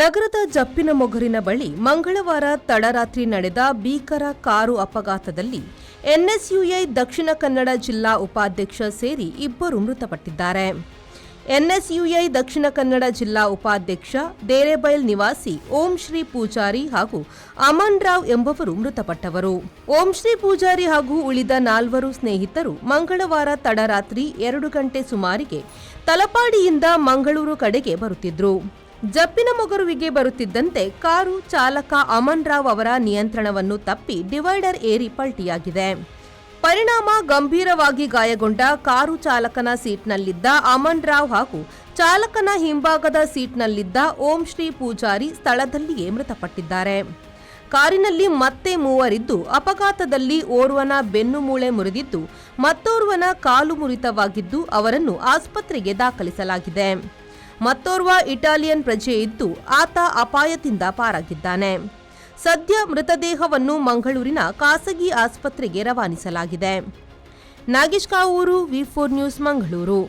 ನಗರದ ಜಪ್ಪಿನ ಮೊಗರಿನ ಬಳಿ ಮಂಗಳವಾರ ತಡರಾತ್ರಿ ನಡೆದ ಭೀಕರ ಕಾರು ಅಪಘಾತದಲ್ಲಿ ಎನ್ಎಸ್ಯುಐ ದಕ್ಷಿಣ ಕನ್ನಡ ಜಿಲ್ಲಾ ಉಪಾಧ್ಯಕ್ಷ ಸೇರಿ ಇಬ್ಬರು ಮೃತಪಟ್ಟಿದ್ದಾರೆ. ಎನ್ಎಸ್ಯುಐ ದಕ್ಷಿಣ ಕನ್ನಡ ಜಿಲ್ಲಾ ಉಪಾಧ್ಯಕ್ಷ ದೇರೆಬೈಲ್ ನಿವಾಸಿ ಓಂ ಶ್ರೀ ಪೂಜಾರಿ ಹಾಗೂ ಅಮನ್ ರಾವ್ ಎಂಬವರು ಮೃತಪಟ್ಟವರು. ಓಂ ಶ್ರೀ ಪೂಜಾರಿ ಹಾಗೂ ಉಳಿದ ನಾಲ್ವರು ಸ್ನೇಹಿತರು ಮಂಗಳವಾರ ತಡರಾತ್ರಿ ಎರಡು ಗಂಟೆ ಸುಮಾರಿಗೆ ತಲಪಾಡಿಯಿಂದ ಮಂಗಳೂರು ಕಡೆಗೆ ಬರುತ್ತಿದ್ರು. ಜಪ್ಪಿನ ಮೊಗರುವಿಗೆ ಬರುತ್ತಿದ್ದಂತೆ ಕಾರು ಚಾಲಕ ಅಮನ್ ರಾವ್ ಅವರ ನಿಯಂತ್ರಣವನ್ನು ತಪ್ಪಿ ಡಿವೈಡರ್ ಏರಿ ಪಲ್ಟಿಯಾಗಿದೆ. ಪರಿಣಾಮ ಗಂಭೀರವಾಗಿ ಗಾಯಗೊಂಡ ಕಾರು ಚಾಲಕನ ಸೀಟ್ನಲ್ಲಿದ್ದ ಅಮನ್ ರಾವ್ ಹಾಗೂ ಚಾಲಕನ ಹಿಂಭಾಗದ ಸೀಟ್ನಲ್ಲಿದ್ದ ಓಂ ಶ್ರೀ ಪೂಜಾರಿ ಸ್ಥಳದಲ್ಲಿಯೇ ಮೃತಪಟ್ಟಿದ್ದಾರೆ. ಕಾರಿನಲ್ಲಿ ಮತ್ತೆ ಮೂವರಿದ್ದು ಅಪಘಾತದಲ್ಲಿ ಓರ್ವನ ಬೆನ್ನು ಮೂಳೆ ಮುರಿದಿದ್ದು, ಮತ್ತೋರ್ವನ ಕಾಲು ಮುರಿತವಾಗಿದ್ದು ಅವರನ್ನು ಆಸ್ಪತ್ರೆಗೆ ದಾಖಲಿಸಲಾಗಿದೆ. ಮತ್ತೋರ್ವ ಇಟಾಲಿಯನ್ ಪ್ರಜೆ ಇದ್ದು ಆತ ಅಪಾಯದಿಂದ ಪಾರಾಗಿದ್ದಾನೆ. ಸದ್ಯ ಮೃತದೇಹವನ್ನು ಮಂಗಳೂರಿನ ಖಾಸಗಿ ಆಸ್ಪತ್ರೆಗೆ ರವಾನಿಸಲಾಗಿದೆ. Nagesh Kavoor, V four news, Mangaluru.